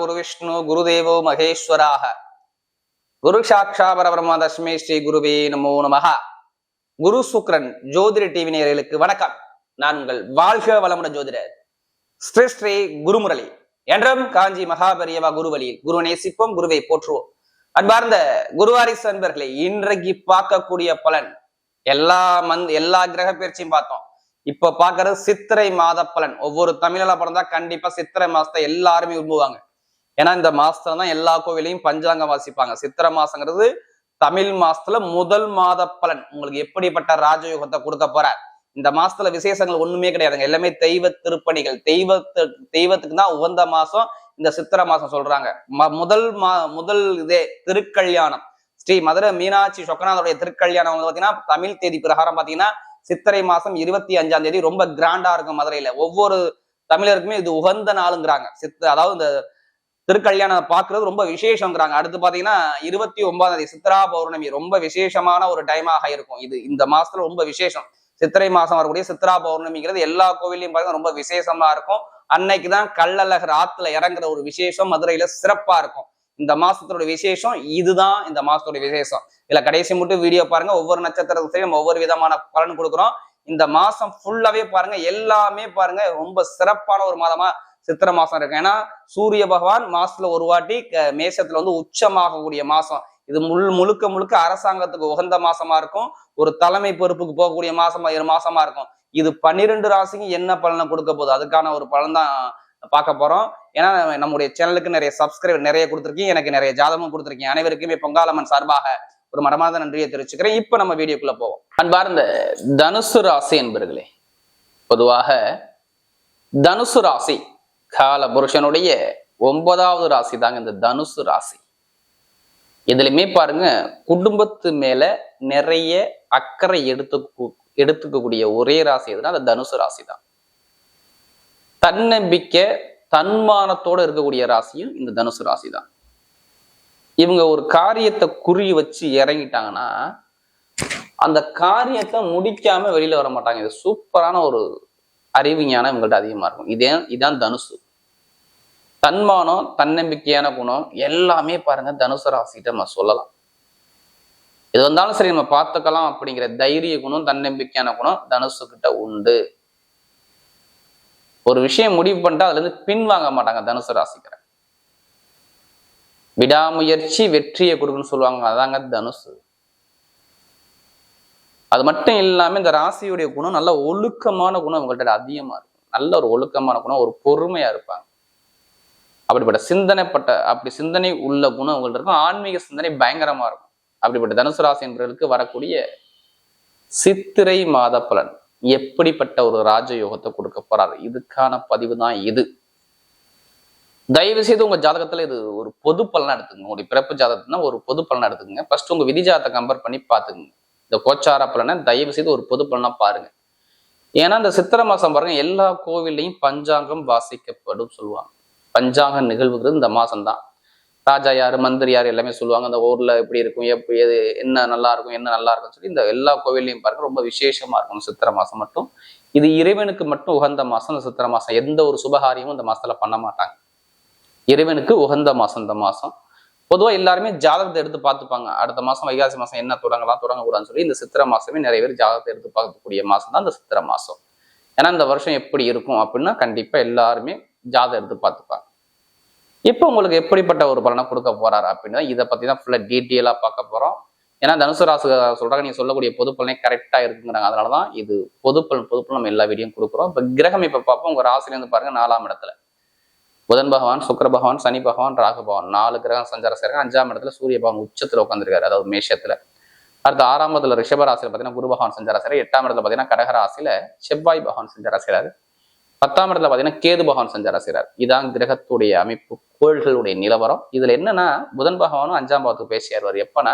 குரு விஷ்ணு குருதேவோ மகேஸ்வராக குரு சாட்சா பரபிரம்ம தஸ்மே ஸ்ரீ குருவே நமோ நமகா குரு சுக்ரன் ஜோதிட டிவி நேயர்களுக்கு வணக்கம். நான் உங்கள் வாழ்க வளமுடன் ஜோதிடர் ஸ்ரீ ஸ்ரீ குருமுரளி. என்றும் காஞ்சி மகாபரியவா குருவழியில் குரு நேசிப்போம் குருவை போற்றுவோம். அன்பார்ந்த குருவாரிசு அன்பர்களை இன்றைக்கு பார்க்கக்கூடிய பலன் எல்லா மந்த் எல்லா கிரக பயிற்சியும் பார்த்தோம். இப்ப பாக்குறது சித்திரை மாத பலன். ஒவ்வொரு தமிழில பிறந்தா கண்டிப்பா சித்திரை மாசத்தை எல்லாருமே விரும்புவாங்க. ஏன்னா இந்த மாசத்துல தான் எல்லா கோவிலையும் பஞ்சாங்கம் வாசிப்பாங்க. சித்திரை மாசங்கிறது தமிழ் மாசத்துல முதல் மாத பலன். உங்களுக்கு எப்படிப்பட்ட ராஜயோகத்தை கொடுக்க போற? இந்த மாசத்துல விசேஷங்கள் ஒண்ணுமே கிடையாதுங்க. எல்லாமே தெய்வ திருப்பணிகள். தெய்வத்து தெய்வத்துக்கு தான் உகந்த மாசம் இந்த சித்திரை மாசம் சொல்றாங்க. ம- முதல் மா முதல் இதே திருக்கல்யாணம். ஸ்ரீ மதுரை மீனாட்சி சொக்கநாதனுடைய திருக்கல்யாணம் வந்து பாத்தீங்கன்னா தமிழ் தேதி பிரகாரம் பாத்தீங்கன்னா சித்திரை மாசம் இருபத்தி அஞ்சாம் தேதி ரொம்ப கிராண்டா இருக்கும் மதுரையில. ஒவ்வொரு தமிழருக்குமே இது உகந்த நாளுங்கிறாங்க. சித்த அதாவது இந்த திருக்கல்யாணம் பார்க்கறது ரொம்ப விசேஷங்கிறாங்க. அடுத்து பாத்தீங்கன்னா இருபத்தி ஒன்பதாம் தேதி சித்ரா பௌர்ணமி ரொம்ப விசேஷமான ஒரு டைமாக இருக்கும். இது இந்த மாசத்துல ரொம்ப விசேஷம். சித்திரை மாசம் வரக்கூடிய சித்ரா பௌர்ணமிங்கிறது எல்லா கோவிலையும் பாருங்க ரொம்ப விசேஷமா இருக்கும். அன்னைக்கு தான் கள்ளழகர் ஆத்துல இறங்குற ஒரு விசேஷம் மதுரையில சிறப்பா இருக்கும். இந்த மாசத்தோட விசேஷம் இதுதான் இந்த மாசத்தோட விசேஷம். இதுல கடைசி மட்டும் வீடியோ பாருங்க. ஒவ்வொரு நட்சத்திரத்தையும் நம்ம ஒவ்வொரு விதமான பலன் கொடுக்குறோம். இந்த மாசம் ஃபுல்லாவே பாருங்க. எல்லாமே பாருங்க. ரொம்ப சிறப்பான ஒரு மாதமா சித்திரை மாசம் இருக்கு ஏன்னா சூரிய பகவான் மாசத்துல ஒரு வாட்டி க- வந்து உச்சமாகக்கூடிய மாசம். இது முள் முழுக்க முழுக்க அரசாங்கத்துக்கு உகந்த மாசமா இருக்கும். ஒரு தலைமை பொறுப்புக்கு போகக்கூடிய மாசமா இரு மாசமா இருக்கும். இது பன்னிரெண்டு ராசிக்கும் என்ன பலனை கொடுக்க போகுது? அதுக்கான ஒரு பலன் தான் பார்க்க போறோம். ஏன்னா நம்முடைய சேனலுக்கு நிறைய சப்ஸ்கிரைபர் நிறைய கொடுத்துருக்கீங்க. எனக்கு நிறைய ஜாதகமும் கொடுத்துருக்கீங்க. அனைவருக்குமே பொங்காலம்மன் சார்பாக ஒரு மரமாத நன்றியை தெரிவிச்சுக்கிறேன். இப்ப நம்ம வீடியோக்குள்ள போவோம். அன்பார்ந்த தனுசு ராசி என்பர்களே பொதுவாக தனுசு ராசி கால புருஷனுடைய ஒன்பதாவது ராசி தாங்க இந்த தனுசு ராசி. இதுலையுமே பாருங்க குடும்பத்து மேல நிறைய அக்கறை எடுத்து எடுத்துக்கக்கூடிய ஒரே ராசி எதுனா அந்த தனுசு ராசி தான். தன்னம்பிக்கை தன்மானத்தோட இருக்கக்கூடிய ராசியும் இந்த தனுசு ராசி தான். இவங்க ஒரு காரியத்தை குறி வச்சு இறங்கிட்டாங்கன்னா அந்த காரியத்தை முடிக்காம வெளியில வர மாட்டாங்க. இது சூப்பரான ஒரு அறிவு ஞானம் இவங்கள்ட்ட அதிகமா இருக்கும். இதே இதான் தனுசு. தன்மானம் தன்னம்பிக்கையான குணம் எல்லாமே பாருங்க தனுசு ராசிகிட்ட நம்ம சொல்லலாம். எது வந்தாலும் சரி நம்ம பார்த்துக்கலாம் அப்படிங்கிற தைரிய குணம் தன்னம்பிக்கையான குணம் தனுசு கிட்ட உண்டு. ஒரு விஷயம் முடிவு பண்ணிட்டா அதுல இருந்து பின் வாங்க மாட்டாங்க தனுசு ராசிக்கிற விடாமுயற்சி வெற்றியை கொடுக்குன்னு சொல்லுவாங்க அதாங்க தனுசு. அது மட்டும் இல்லாம இந்த ராசியுடைய குணம் நல்ல ஒழுக்கமான குணம் அவங்கள்ட்ட அதிகமா இருக்கும். நல்ல ஒரு ஒழுக்கமான குணம் ஒரு பொறுமையா இருப்பாங்க. அப்படிப்பட்ட சிந்தனைப்பட்ட அப்படி சிந்தனை உள்ள குணம் உங்கள்ட்ட இருக்கும். ஆன்மீக சிந்தனை பயங்கரமா இருக்கும். அப்படிப்பட்ட தனுசு ராசி என்பவர்களுக்கு வரக்கூடிய சித்திரை மாத பலன் எப்படிப்பட்ட ஒரு ராஜயோகத்தை கொடுக்க போறாரு? இதுக்கான பதிவு தான் இது. தயவு செய்து உங்க ஜாதகத்துல இது ஒரு பொது பலனா எடுத்துக்கங்க. உங்களுடைய பிறப்பு ஜாதகத்துனா ஒரு பொது பலனா எடுத்துக்கங்க. ஃபர்ஸ்ட் உங்க விதி ஜாதத்தை கம்பேர் பண்ணி பாத்துக்கங்க இந்த கோச்சார பலனை தயவு செய்து ஒரு பொது பலனா பாருங்க. ஏன்னா இந்த சித்திரை மாசம் பாருங்க எல்லா கோவில்லையும் பஞ்சாங்கம் வாசிக்கப்படும் சொல்லுவாங்க. பஞ்சாங்க நிகழ்வுகிறது இந்த மாதம் தான் ராஜா யார் மந்திரி யார் எல்லாமே சொல்லுவாங்க அந்த ஊரில் எப்படி இருக்கும் எப்படி எது என்ன நல்லா இருக்கும் என்ன நல்லா இருக்கும்னு சொல்லி இந்த எல்லா கோவில்லையும் பாருங்க ரொம்ப விசேஷமாக இருக்கும் சித்திரை மாதம் மட்டும். இது இறைவனுக்கு மட்டும் உகந்த மாதம் இந்த சித்திரை மாதம் எந்த ஒரு சுபகாரியமும் இந்த மாதத்தில் பண்ண மாட்டாங்க. இறைவனுக்கு உகந்த மாதம் இந்த மாதம் பொதுவாக எல்லாருமே ஜாதகத்தை எடுத்து பார்த்துப்பாங்க. அடுத்த மாதம் வைகாசி மாதம் என்ன தொடங்கலாம் தொடங்கக்கூடாதுன்னு சொல்லி இந்த சித்திரை மாசமே நிறைய பேர் ஜாதகத்தை எடுத்து பார்க்கக்கூடிய மாதம் தான் இந்த சித்திரை மாதம் ஏன்னா இந்த வருஷம் எப்படி இருக்கும் அப்படின்னா கண்டிப்பாக எல்லாருமே ஜாதகம் எடுத்து பார்த்துப்பாங்க. இப்போ உங்களுக்கு எப்படிப்பட்ட ஒரு பலனை கொடுக்க போறாரு அப்படின்னா இதை பத்தி தான் ஃபுல்லா டீட்டெயிலாக பார்க்க போறோம். ஏன்னா தனுசு ராசு சொல்றாங்க நீங்க சொல்லக்கூடிய பொது பலனே கரெக்டா இருக்குங்கிறாங்க. அதனாலதான் இது பொது பலன் பொது பலன் நம்ம எல்லா வீடியும் கொடுக்குறோம். இப்போ கிரகம் இப்போ பார்ப்போம். உங்க ராசிலேருந்து பாருங்க நாலாம் இடத்துல. புதன் பகவான் சுக்கர பகவான் சனி பகவான் ராகு பகவான். நாலு கிரகம் சஞ்சாரம் செய்றாங்க அஞ்சாம் இடத்துல சூரிய பகவான் உச்சத்துல உட்காந்துருக்காரு அதாவது மேஷத்துல. அடுத்து ஆறாம் இடத்துல ரிஷப ராசியில பார்த்தீங்கன்னா குரு பகவான் சஞ்சாரம் செய்றாரு எட்டாம் இடத்துல பாத்தீங்கன்னா கடகராசியில் செவ்வாய் பகவான் சஞ்சாரம் செய்கிறாரு பத்தாம் இடத்துல பாத்தீங்கன்னா கேது பகவான் சஞ்சாரம் செய்கிறார் இதான் கிரகத்துடைய அமைப்பு கோள்களுடைய நிலவரம். இதுல என்னன்னா புதன் பகவானும் அஞ்சாம் பாவத்துக்கு பேசியார் எப்போனா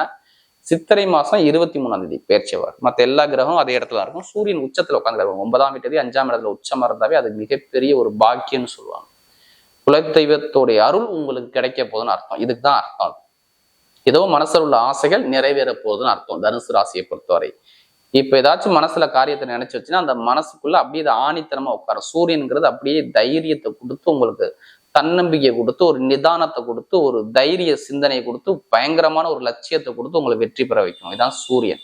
சித்திரை மாசம் இருபத்தி மூணாம் தேதி பேர்ச்சியவர் மற்ற எல்லா கிரகமும் அதே இடத்துல இருக்கும். சூரியன் உச்சத்துல உட்காந்துருக்கும் ஒன்பதாம் தேதி அஞ்சாம் இடத்துல உச்சம் இருந்தாவே அது மிகப்பெரிய ஒரு பாக்கியம்னு சொல்லுவாங்க. குலதெய்வத்தோடைய அருள் உங்களுக்கு கிடைக்க போகுதுன்னு அர்த்தம். இதுக்கு தான் அர்த்தம். ஏதோ மனசில் உள்ள ஆசைகள் நிறைவேற போகுதுன்னு அர்த்தம். தனுசு ராசியை பொறுத்தவரை. இப்ப ஏதாச்சும் மனசுல காரியத்தை நினைச்சு வச்சுன்னா அந்த மனசுக்குள்ள அப்படியே இது ஆணித்தனமா உட்கார சூரியன்கிறது அப்படியே தைரியத்தை கொடுத்து உங்களுக்கு தன்னம்பிக்கை கொடுத்து ஒரு நிதானத்தை கொடுத்து ஒரு தைரிய சிந்தனை கொடுத்து பயங்கரமான ஒரு லட்சியத்தை கொடுத்து உங்களை வெற்றி பெற வைக்கும். இதுதான் சூரியன்.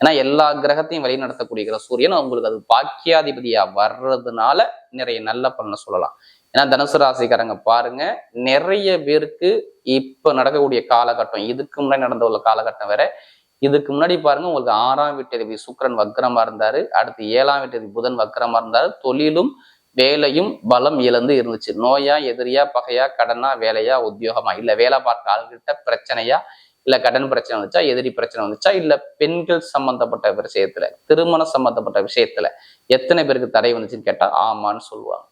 ஏன்னா எல்லா கிரகத்தையும் வழி நடத்தக்கூடிய சூரியன் உங்களுக்கு அது பாக்கியாதிபதியா வர்றதுனால நிறைய நல்ல பலனை சொல்லலாம். ஏன்னா தனுசு ராசிக்காரங்க பாருங்க நிறைய பேருக்கு இப்ப நடக்கக்கூடிய காலகட்டம் இதுக்கு முன்னாடி நடந்த உள்ள காலகட்டம் வேற இதுக்கு முன்னாடி பாருங்க உங்களுக்கு ஆறாம் வீட்டதிபதி சுக்கரன் வக்கரமா இருந்தாரு. அடுத்து ஏழாம் வீட்டதிபதி புதன் வக்கரமா இருந்தாரு. தொழிலும் வேலையும் பலம் இழந்து இருந்துச்சு. நோயா எதிரியா பகையா கடனா வேலையா உத்தியோகமா? இல்ல வேலை பார்க்க ஆளுகிட்ட பிரச்சனையா? இல்ல கடன் பிரச்சனை வந்துச்சா? எதிரி பிரச்சனை வந்துச்சா? இல்ல பெண்கள் சம்பந்தப்பட்ட விஷயத்துல திருமணம் சம்பந்தப்பட்ட விஷயத்துல எத்தனை பேருக்கு தடை வந்துச்சுன்னு கேட்டா ஆமான்னு சொல்லுவாங்க.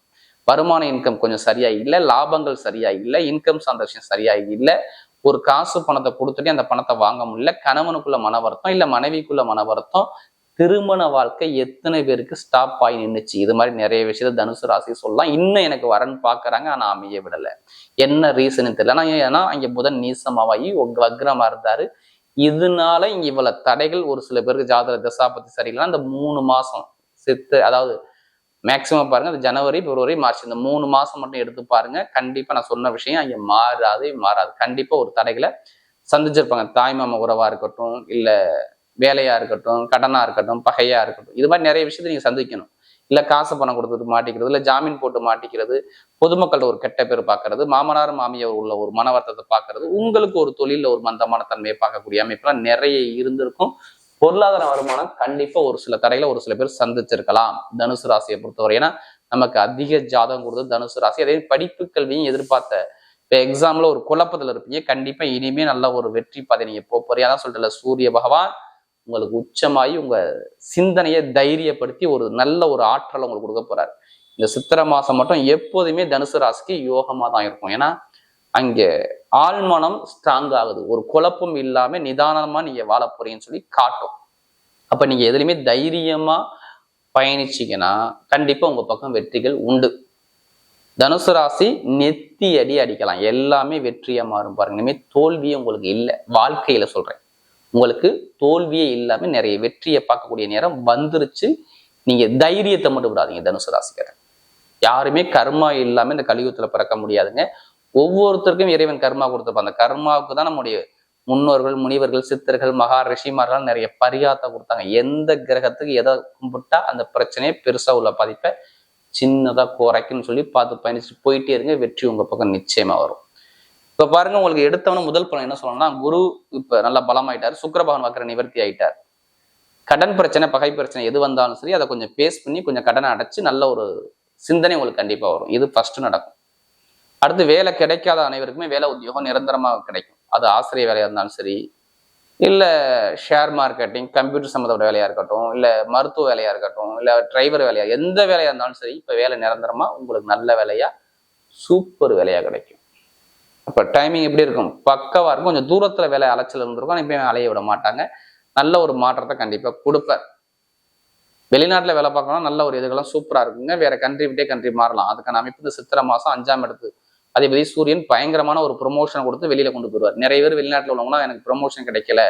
வருமான இன்கம் கொஞ்சம் சரியா இல்லை லாபங்கள் சரியா இல்லை இன்கம் சார்ந்த விஷயம் சரியா இல்லை ஒரு காசு பணத்தை கொடுத்துட்டு அந்த பணத்தை வாங்க முடியல. கணவனுக்குள்ள மன வருத்தம் இல்லை மனைவிக்குள்ள மன வருத்தம். திருமண வாழ்க்கை எத்தனை பேருக்கு ஸ்டாப் ஆகி நின்றுச்சு இது மாதிரி நிறைய விஷயத்த தனுசு ராசி சொல்லலாம். இன்னும் எனக்கு வரன் பாக்குறாங்க ஆனா அமைய விடலை. என்ன ரீசன் தெரியல. ஆனா ஏன்னா அங்க புதன் நீசமாவாகி வக்ரமா இருந்தாரு. இதனால இங்க இவ்வளவு தடைகள் ஒரு சில பேருக்கு ஜாதக தசாபத்தி சரியில்லைன்னா அந்த மூணு மாசம் சித்து அதாவது மேக்சிமம் பாருங்க அது ஜனவரி பிப்ரவரி மார்ச். இந்த மூணு மாசம் மட்டும் எடுத்து பாருங்க. கண்டிப்பா நான் சொன்ன விஷயம் அங்கே மாறாது மாறாது. கண்டிப்பா ஒரு தடைகளை சந்திச்சிருப்பாங்க. தாய்மாம உறவா இருக்கட்டும் இல்ல வேலையா இருக்கட்டும் கடனா இருக்கட்டும் பகையா இருக்கட்டும். இது மாதிரி நிறைய விஷயத்த நீங்க சந்திக்கணும். இல்ல காசு பணம் கொடுத்துட்டு மாட்டிக்கிறது இல்ல ஜாமீன் போட்டு மாட்டிக்கிறது பொதுமக்கள்கிட்ட ஒரு கெட்ட பேர் பார்க்கறது மாமனார் மாமியார் உள்ள ஒரு மன வருத்தத்தை பார்க்கறது உங்களுக்கு ஒரு தொழில ஒரு மந்தமான தன்மையை பார்க்கக்கூடிய அமைப்புலாம் நிறைய இருந்திருக்கும். பொருளாதார வருமானம் கண்டிப்பா ஒரு சில தடைகளை ஒரு சில பேர் சந்திச்சிருக்கலாம். தனுசு ராசியை பொறுத்தவரை. ஏன்னா நமக்கு அதிக ஜாதகம் கொடுத்தது தனுசு ராசி அதே படிப்பு கல்வியும் எதிர்பார்த்த இப்போ எக்ஸாம்ல ஒரு குழப்பத்துல இருப்பீங்க. கண்டிப்பா இனிமே நல்ல ஒரு வெற்றி பாதை நீங்க போறீங்க. அதான் சொல்றல சூரிய பகவான் உங்களுக்கு உச்சமாயி உங்க சிந்தனையை தைரியப்படுத்தி ஒரு நல்ல ஒரு ஆற்றலை உங்களுக்கு கொடுக்க போறாரு. இந்த சித்திரை மாசம் மட்டும் எப்போதுமே தனுசு ராசிக்கு யோகமா தான் இருக்கும். ஏன்னா அங்கே ஆழ்மனம் ஸ்ட்ராங் ஆகுது. ஒரு குழப்பம் இல்லாம நிதானமா நீங்க வாழ போறீங்கன்னு சொல்லி காட்டும். அப்ப நீங்க எதுலையுமே தைரியமா பயணிச்சீங்கன்னா கண்டிப்பா உங்க பக்கம் வெற்றிகள் உண்டு. தனுசு ராசி நெத்தி அடி அடிக்கலாம். எல்லாமே வெற்றியா மாறும் பாருங்க. இனிமேல் தோல்வியே உங்களுக்கு இல்லை. வாழ்க்கையில சொல்றேன். உங்களுக்கு தோல்வியே இல்லாம நிறைய வெற்றியை பார்க்கக்கூடிய நேரம் வந்துருச்சு. நீங்க தைரியத்தை மட்டும் விடாதீங்க தனுசு ராசிக்காரன் யாருமே கர்மா இல்லாம இந்த கலியுகத்துல பிறக்க முடியாதுங்க. ஒவ்வொருத்தருக்கும் இறைவன் கர்மா கொடுத்துருப்பான். அந்த கர்மாவுக்கு தான் நம்முடைய முன்னோர்கள் முனிவர்கள் சித்தர்கள் மகா ரிஷிமார்கள் நிறைய பரிகாரத்தை கொடுத்தாங்க. எந்த கிரகத்துக்கு எதை கும்பிட்டா அந்த பிரச்சனையை பெருசாக உள்ள பாதிப்பை சின்னதாக குறைக்குன்னு சொல்லி பார்த்து பயணிச்சு போயிட்டே இருங்க வெற்றி உங்கள் பக்கம் நிச்சயமாக வரும். இப்போ பாருங்க உங்களுக்கு எடுத்தவன முதல் பலன் என்ன சொல்லணும்னா குரு இப்போ நல்லா பலமாயிட்டார் சுக்கரபகன் வக்கர நிவர்த்தி ஆயிட்டார். கடன் பிரச்சனை பகை பிரச்சனை எது வந்தாலும் சரி அதை கொஞ்சம் பேஸ் பண்ணி கொஞ்சம் கடனை அடைச்சு நல்ல ஒரு சிந்தனை உங்களுக்கு கண்டிப்பாக வரும். இது ஃபர்ஸ்ட் நடக்கும். அடுத்து வேலை கிடைக்காத அனைவருக்குமே வேலை உத்தியோகம் நிரந்தரமாக கிடைக்கும். அது ஆசிரியர் வேலையாக இருந்தாலும் சரி இல்லை ஷேர் மார்க்கெட்டிங் கம்ப்யூட்டர் சம்மந்தப்பட்ட வேலையாக இருக்கட்டும் இல்லை மருத்துவ வேலையாக இருக்கட்டும் இல்லை டிரைவர் வேலையாக எந்த வேலையாக இருந்தாலும் சரி இப்போ வேலை நிரந்தரமாக உங்களுக்கு நல்ல வேலையாக சூப்பர் வேலையாக கிடைக்கும். அப்போ டைமிங் எப்படி இருக்கும்? பக்கவாக இருக்கும். கொஞ்சம் தூரத்தில் வேலை அலைச்சல் இருந்திருக்கும். இப்பயும் அலைய விட மாட்டாங்க. நல்ல ஒரு மாற்றத்தை கண்டிப்பாக கொடுப்பார். வெளிநாட்டில் வேலை பார்க்கணும் நல்ல ஒரு இதுகெல்லாம் சூப்பராக இருக்குங்க. வேற கண்ட்ரி விட்டே கண்ட்ரி மாறலாம். அதுக்கான அமைப்பு இந்த சித்திரை மாதம் அஞ்சாம் இடத்து அதேபடி சூரியன் பயங்கரமான ஒரு ப்ரொமோஷன் கொடுத்து வெளியில கொண்டு போயிடுவார். நிறைய பேர் வெளிநாட்டில் உள்ளவங்கன்னா எனக்கு ப்ரொமோஷன் கிடைக்கல.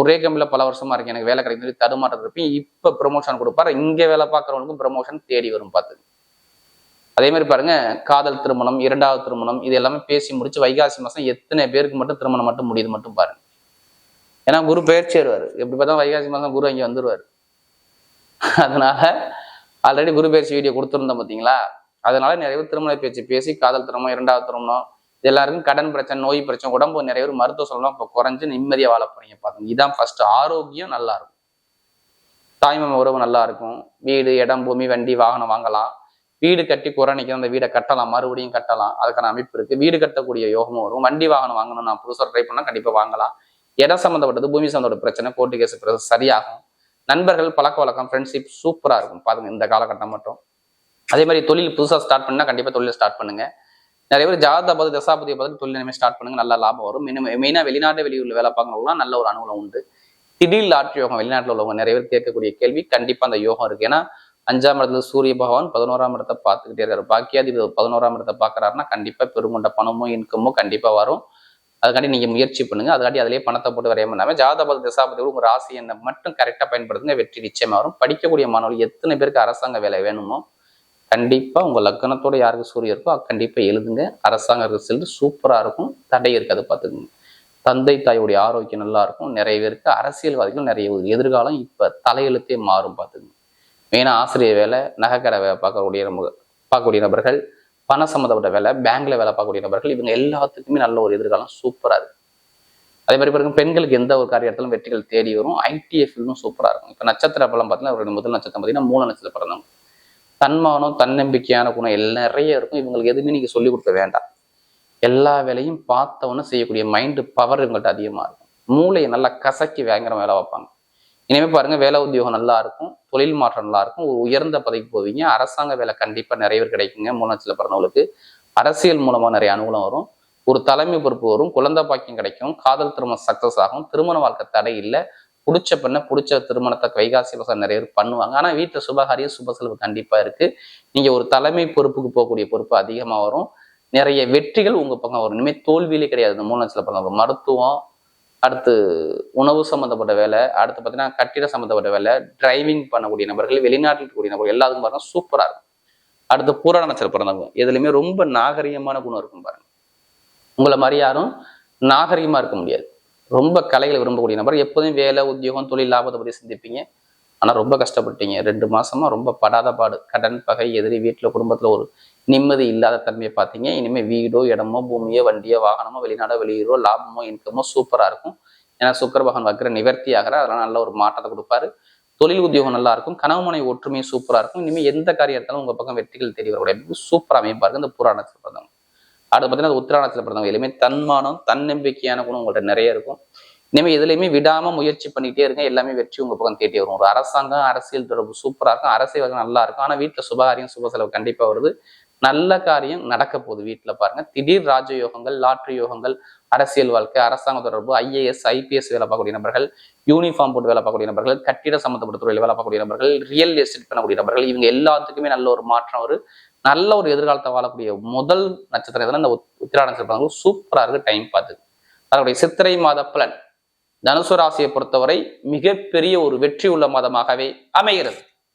ஒரே கம்பெனில பல வருஷமா இருக்கு எனக்கு வேலை கிடைக்கிறது தடுமாற்றம் இருப்பேன். இப்ப ப்ரொமோஷன் கொடுப்பாரு. இங்க வேலை பார்க்குறவங்களுக்கும் ப்ரொமோஷன் தேடி வரும் பார்த்து. அதே மாதிரி பாருங்க காதல் திருமணம் இரண்டாவது திருமணம் இது எல்லாமே பேசி முடிச்சு வைகாசி மாசம் எத்தனை பேருக்கு மட்டும் திருமணம் மட்டும் முடியுது மட்டும் பாருங்க. ஏன்னா குரு பயிற்சி வருவார் எப்படி பார்த்தா வைகாசி மாசம் குரு அங்கே வந்துருவார். அதனால ஆல்ரெடி குரு பயிற்சி வீடியோ கொடுத்துருந்தோம் பார்த்தீங்களா? அதனால நிறைய பேர் திருமண பேச்சு பேசி காதல் திருமணம் இரண்டாவது திருமணம் எல்லாருக்கும் கடன் பிரச்சனை நோய் பிரச்சனை உடம்பு நிறைய பேர் மருத்துவ சொல்லலாம் இப்போ குறைஞ்சு நிம்மதியாக வாழ போறீங்க பாருங்க இதான் ஃபர்ஸ்ட் ஆரோக்கியம் நல்லா இருக்கும். தாய்மாம உறவு நல்லா இருக்கும். வீடு இடம் பூமி வண்டி வாகனம் வாங்கலாம். வீடு கட்டி குறைநிக்க அந்த வீடை கட்டலாம் மறுபடியும் கட்டலாம். அதுக்கான அமைப்பு இருக்கு. வீடு கட்டக்கூடிய யோகமும் வரும். வண்டி வாகனம் வாங்கணும் நான் புதுசாக ட்ரை பண்ணால் கண்டிப்பாக வாங்கலாம். இடம் சம்மந்தப்பட்டது பூமி சம்மந்தப்பட்ட பிரச்சனை கோர்ட்டு கேஸ் சரியாகும். நண்பர்கள் பழக்க வழக்கம் ஃப்ரெண்ட்ஷிப் சூப்பராக இருக்கும். பாருங்க இந்த காலகட்டம் மட்டும். அதே மாதிரி தொழில் புதுசாக ஸ்டார்ட் பண்ணால் கண்டிப்பாக தொழில் ஸ்டார்ட் பண்ணுங்க. நிறைய பேர் ஜாதக பார்த்து தசாபதியை பார்த்து தொழில் இனிமேல் ஸ்டார்ட் பண்ணுங்க நல்லா லாபம் வரும். மெயினாக வெளிநாட்டு வெளியூரில் வேலை பார்க்கணும்லாம் நல்ல ஒரு அனுகூலம் உண்டு. திடீர் லாட்ரி யோகம் வெளிநாட்டில் உள்ளவங்க நிறைய பேர் கேட்கக்கூடிய கேள்வி கண்டிப்பாக அந்த யோகம் இருக்கு. ஏன்னா அஞ்சாம் இடத்துல சூரிய பகவான் பதினோராம் இடத்தை பார்த்துக்கிட்டே இருக்காரு. பாக்கியாதிபதி பதினோராம் இடத்தை பார்க்கறாருன்னா கண்டிப்பாக பெருங்கொண்ட பணமோ இன்கமோ கண்டிப்பாக வரும். அதுக்காண்டி நீங்கள் முயற்சி பண்ணுங்க. அதுக்காண்டி அதிலே பணத்தை போட்டு வரையாம இல்லாமல் ஜாதபதி தசாபதி உங்கள் ராசி என்ன மட்டும் கரெக்டாக பயன்படுத்துங்க. வெற்றி நிச்சயமாக வரும். படிக்கக்கூடிய மாணவர்கள் எத்தனை பேருக்கு அரசாங்க வேலை வேணுமோ கண்டிப்பா உங்க லக்கணத்தோட யாருக்கு சூரியன் இருக்கோ கண்டிப்பாக கண்டிப்பா எழுதுங்க. அரசாங்க ரிசல்ட் சூப்பரா இருக்கும். தடை இருக்காது பார்த்துக்குங்க தந்தை தாயோடைய ஆரோக்கியம் நல்லா இருக்கும். நிறைய பேருக்கு அரசியல்வாதிகள் நிறைய எதிர்காலம் இப்ப தலையெழுத்தே மாறும் பார்த்துக்குங்க மெயினா ஆசிரியர் வேலை நகைக்கடை வேலை பார்க்கக்கூடிய நம்ம பார்க்கக்கூடிய நபர்கள் பண சம்மந்தப்பட்ட வேலை பேங்க்ல வேலை பார்க்கக்கூடிய நபர்கள் இவங்க எல்லாத்துக்குமே நல்ல ஒரு எதிர்காலம் சூப்பரா இருக்கு அதே மாதிரி பாருங்க பெண்களுக்கு எந்த ஒரு காரியத்திலும் வெற்றிகள் தேடி வரும். ஐடிஎஃப்லும் சூப்பரா இருக்கும். இப்போ நட்சத்திர பலம் பார்த்தீங்கன்னா ஒரு முதல் நட்சத்திரம் பார்த்தீங்கன்னா மூணு நட்சத்திரம் பிறந்தவங்க தன்மானம் தன்னம்பிக்கையான குணம் எல்லாம் நிறைய இருக்கும். இவங்களுக்கு எதுவுமே நீங்கள் சொல்லிக் கொடுக்க வேண்டாம். எல்லா வேலையும் பார்த்தவொன்னே செய்யக்கூடிய மைண்டு பவர் இவங்கள்ட்ட அதிகமாக இருக்கும். மூளையை நல்லா கசக்கி வேங்கிற வேலை வைப்பாங்க இனிமேல் பாருங்க வேலை உத்தியோகம் நல்லா இருக்கும் தொழில் மாற்றம் நல்லா இருக்கும். ஒரு உயர்ந்த பதவிக்கு போவீங்க. அரசாங்க வேலை கண்டிப்பாக நிறைய பேர் கிடைக்குங்க. மூணாச்சில் பிறந்தவங்களுக்கு அரசியல் மூலமாக நிறைய அனுகூலம் வரும். ஒரு தலைமை பொறுப்பு வரும். குழந்தை பாக்கியம் கிடைக்கும். காதல் திருமணம் சக்ஸஸ் ஆகும். திருமண வாழ்க்கை தடை இல்லை. பிடிச்ச பெண்ணை பிடிச்ச திருமணத்தை வைகாசி வசம் நிறைய பேர் பண்ணுவாங்க. ஆனால் வீட்டில் சுபகாரியம் சுப செலவு இருக்குது நீங்கள் ஒரு தலைமை பொறுப்புக்கு போகக்கூடிய பொறுப்பு அதிகமாக வரும். நிறைய வெற்றிகள் உங்கள் பக்கம் வரும். இனிமேல் தோல்வியிலே கிடையாது. இந்த மூணு லட்சத்துல பிறந்தவங்க மருத்துவம் அடுத்து உணவு சம்மந்தப்பட்ட வேலை அடுத்து பார்த்தீங்கன்னா கட்டிட சம்மந்தப்பட்ட வேலை டிரைவிங் பண்ணக்கூடிய நபர்கள் வெளிநாட்டில் இருக்கக்கூடிய நபர்கள் எல்லாத்துக்கும் பாருங்க சூப்பராக இருக்கும். அடுத்து பூராட நட்சத்திர பிறந்தவங்க. எதுலையுமே ரொம்ப நாகரிகமான குணம் இருக்கும் பாருங்க. உங்களை மாதிரி யாரும் நாகரிகமாக இருக்க முடியாது. ரொம்ப கலைகளை விரும்பக்கூடிய நபர். எப்போதும் வேலை உத்தியோகம் தொழில் லாபத்தை பற்றி சிந்திப்பீங்க. ஆனால் ரொம்ப கஷ்டப்பட்டீங்க. ரெண்டு மாசமா ரொம்ப படாத பாடு. கடன் பகை எதிரி வீட்டில் குடும்பத்தில் ஒரு நிம்மதி இல்லாத தன்மையை பார்த்தீங்க. இனிமேல் வீடோ இடமோ பூமியோ வண்டியோ வாகனமோ வெளிநாடோ வெளியூரோ லாபமோ இன்கமோ சூப்பராக இருக்கும். ஏன்னா சுக்கர பகவான் வைக்கிற நிவர்த்தி ஆகிற அதெல்லாம் நல்ல ஒரு மாற்றத்தை கொடுப்பாரு. தொழில் உத்தியோகம் நல்லா இருக்கும். கனவு மனை ஒற்றுமையும் சூப்பராக இருக்கும். இனிமேல் எந்த காரியம் எடுத்தாலும் உங்கள் பக்கம் வெற்றிகள் தெரிய வரக்கூடிய சூப்பராக அமைப்பாருங்க இந்த புராணத்தில் பிறந்தவங்க. அடுத்து பார்த்தீங்கன்னா உத்திராணத்தில் பிறந்தவங்க. எல்லாமே தன்மானம் தன்னம்பிக்கையான குணம் உங்கள்கிட்ட நிறைய இருக்கும். இனிமே எதுலையுமே விடாம முயற்சி பண்ணிட்டே இருங்க. எல்லாமே வெற்றி உங்கள் பக்கம் தேடி வரும். ஒரு அரசாங்கம் அரசியல் தொடர்பு சூப்பரா இருக்கும். அரசியல் நல்லா இருக்கும். ஆனா வீட்டுல சுபகாரியம் சுப செலவு கண்டிப்பா வருது. நல்ல காரியம் நடக்க போகுது வீட்டுல பாருங்க. திடீர் ராஜயோகங்கள் லாட்ரி யோகங்கள் அரசியல் வாழ்க்கை அரசாங்க தொடர்பு ஐஏஎஸ் ஐபிஎஸ் வேலை பார்க்கக்கூடிய நபர்கள் யூனிஃபார்ம் போட்டு வேலை பார்க்கக்கூடிய நபர்கள் கட்டிட சம்மந்தப்பட்ட துறையில் வேலை பார்க்கக்கூடிய நபர்கள் ரியல் எஸ்டேட் பண்ணக்கூடிய நபர்கள் இவங்க எல்லாத்துக்குமே நல்ல ஒரு மாற்றம் ஒரு நல்ல ஒரு எதிர்காலத்தை வாழக்கூடிய முதல் நட்சத்திரம் எதுனா இந்த உத்திரா நட்சத்திரம் சூப்பராக இருக்குது டைம் பார்த்து அதனுடைய சித்திரை மாத பலன் தனுசு ராசியை பொறுத்தவரை மிகப்பெரிய ஒரு வெற்றி உள்ள மாதமாகவே அமைகிறது.